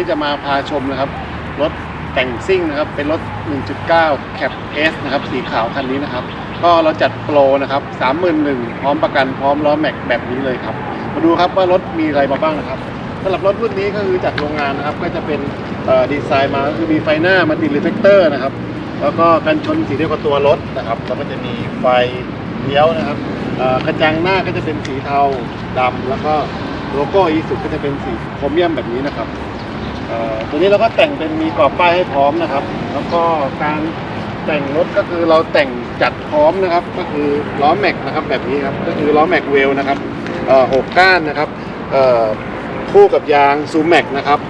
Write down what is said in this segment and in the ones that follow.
นี้จะมาพาชมนะครับรถแต่งซิ่งนะครับ เป็นรถ 1.9 Cap S นะครับ สีขาวคันนี้นะครับ ก็เราจัดโปรนะครับ 31,000พร้อมประกันพร้อมล้อแม็กแบบนี้เลยครับ มาดูครับว่ารถมีอะไรมาบ้างนะครับสำหรับรถรุ่นนี้ก็คือจากโรงงานนะครับ ก็จะเป็นดีไซน์มาก็คือมีไฟหน้ามันติดรีเฟกเตอร์นะครับ แล้วก็กันชนสีเดียวกับตัวรถนะครับ แล้วก็จะมีไฟเลี้ยวนะครับกระจังหน้าก็จะเป็นสีเทาดำแล้วก็โลโก้อีสุก็จะเป็นสีโครเมียมแบบนี้นะครับ ตัวนี้เราก็แต่งเป็นมีกรอบป้ายให้พร้อมนะครับ แล้วก็การแต่งรถก็คือเราแต่งจัดพร้อมนะครับ ก็คือล้อแม็กนะครับแบบนี้ครับก็คือล้อแม็กเวลนะครับหกก้านนะครับคู่กับยางซูแม็กนะครับ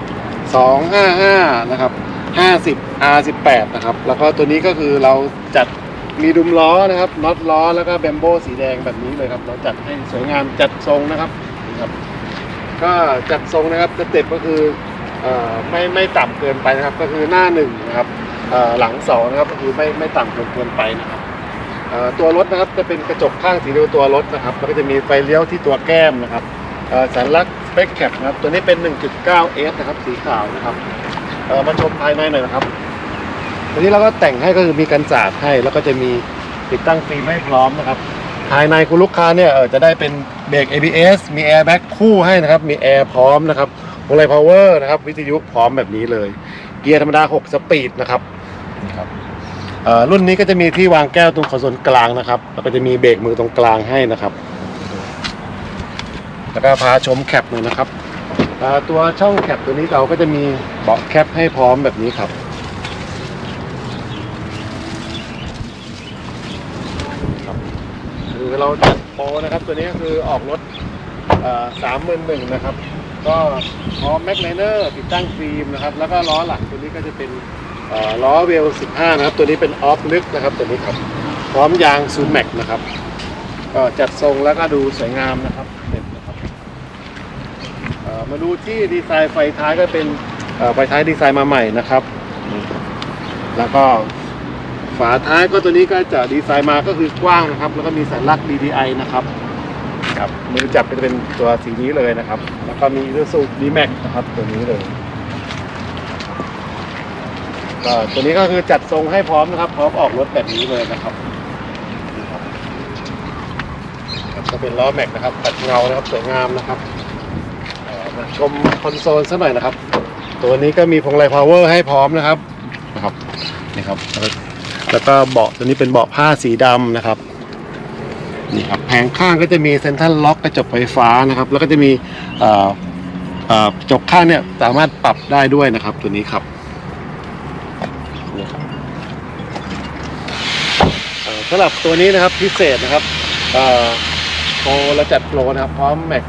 255นะครับ50 R18 นะครับ แล้วก็ตัวนี้ก็คือเราจัดมีดุมล้อนะครับน็อตล้อแล้วก็แบมโบสีแดงแบบนี้เลยครับ เราจัดให้สวยงามจัดทรงนะครับครับ ก็จัดทรงนะครับสเต็ปก็คือ ไม่ไม่ต่ำเกินไปนะครับ ก็คือหน้าหนึ่งนะครับหลังสองนะครับก็คือไม่ไม่ต่ำเกินเกินไปนะครับตัวรถนะครับจะเป็นกระจกข้างสีเดียวตัวรถนะครับแล้วก็จะมีไฟเลี้ยวที่ตัวแก้มนะครับสัญลักษณ์สเปคแคปนะครับ ตัวนี้เป็น 1.9S นะครับ สีขาวนะครับมาชมภายในหน่อยนะครับตัวนี้เราก็แต่งให้ก็คือมีกันสาดให้แล้วก็จะมีติดตั้งฟิล์มให้พร้อมนะครับ ภายในคุณลูกค้าเนี่ยจะได้เป็นเบรก ABS มีแอร์แบ็กคู่ให้นะครับ มีแอร์พร้อมนะครับ วงไลพาวเวอร์นะครับ วิทยุพร้อมแบบนี้เลย เกียร์ธรรมดา 6 สปีดนะครับครับรุ่นนี้ก็จะมีที่วางแก้วตรงคอนโซลกลางนะครับแล้วก็จะมีเบรกมือตรงกลางให้นะครับ แล้วก็พาชมแคปหน่อยนะครับตัวช่องแคปตัวนี้เราก็จะมีเบาะแคปให้พร้อมแบบนี้ครับคือเราจัดโปนะครับตัวนี้คือออกรถสามหมื่นหนึ่งนะครับ ก็พร้อมแม็กไนเนอร์ติดตั้งฟิล์มนะครับ แล้วก็ล้อหลังตัวนี้ก็จะเป็นล้อเวล 15 นะครับ ตัวนี้เป็นออฟลึกนะครับตัวนี้ครับ พร้อมยางซูแม็กนะครับ ก็จัดทรงแล้วก็ดูสวยงามนะครับเด็ดนะครับมาดูที่ดีไซน์ไฟท้ายก็เป็นไฟท้ายดีไซน์มาใหม่นะครับ แล้วก็ฝาท้ายก็ตัวนี้ก็จะดีไซน์มาก็คือกว้างนะครับ แล้วก็มีสัญลักษณ์ DDI นะครับ ครับ มือจับจะเป็นตัวสีนี้เลยนะครับ แล้วก็มีรูสูดีแม็กนะครับตัวนี้เลยก็ตัวนี้ก็คือจัดทรงให้พร้อมนะครับ พร้อมออกรถแบบนี้เลยนะครับนี่ครับเป็นล้อแม็กนะครับตัดเงานะครับสวยงามนะครับมาชมคอนโซลสักหน่อยนะครับ ตัวนี้ก็มีพวงไลพาวเวอร์ให้พร้อมนะครับนะครับนี่ครับ แล้วก็เบาะตัวนี้เป็นเบาะผ้าสีดำนะครับ นี่ครับแผงข้างก็จะมีเซ็นทรัลล็อกกระจกไฟฟ้านะครับ แล้วก็จะมีกระจกข้างเนี่ยสามารถปรับได้ด้วยนะครับ ตัวนี้ครับสำหรับตัวนี้นะครับพิเศษนะครับโปรเราจัดโปรนะครับ พร้อมแม็ก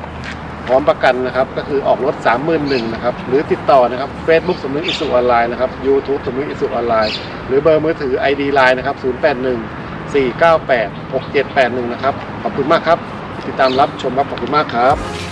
พร้อมประกันนะครับ ก็คือออกรถ 31,000นะครับ หรือติดต่อนะครับ Facebook สมนึกอิสุออนไลน์นะครับ YouTube สมนึกอิสุออนไลน์ หรือเบอร์มือถือ ID Line นะครับ 081 498 6781 นะครับ ขอบคุณมากครับ ติดตามรับชมครับ ขอบคุณมากครับ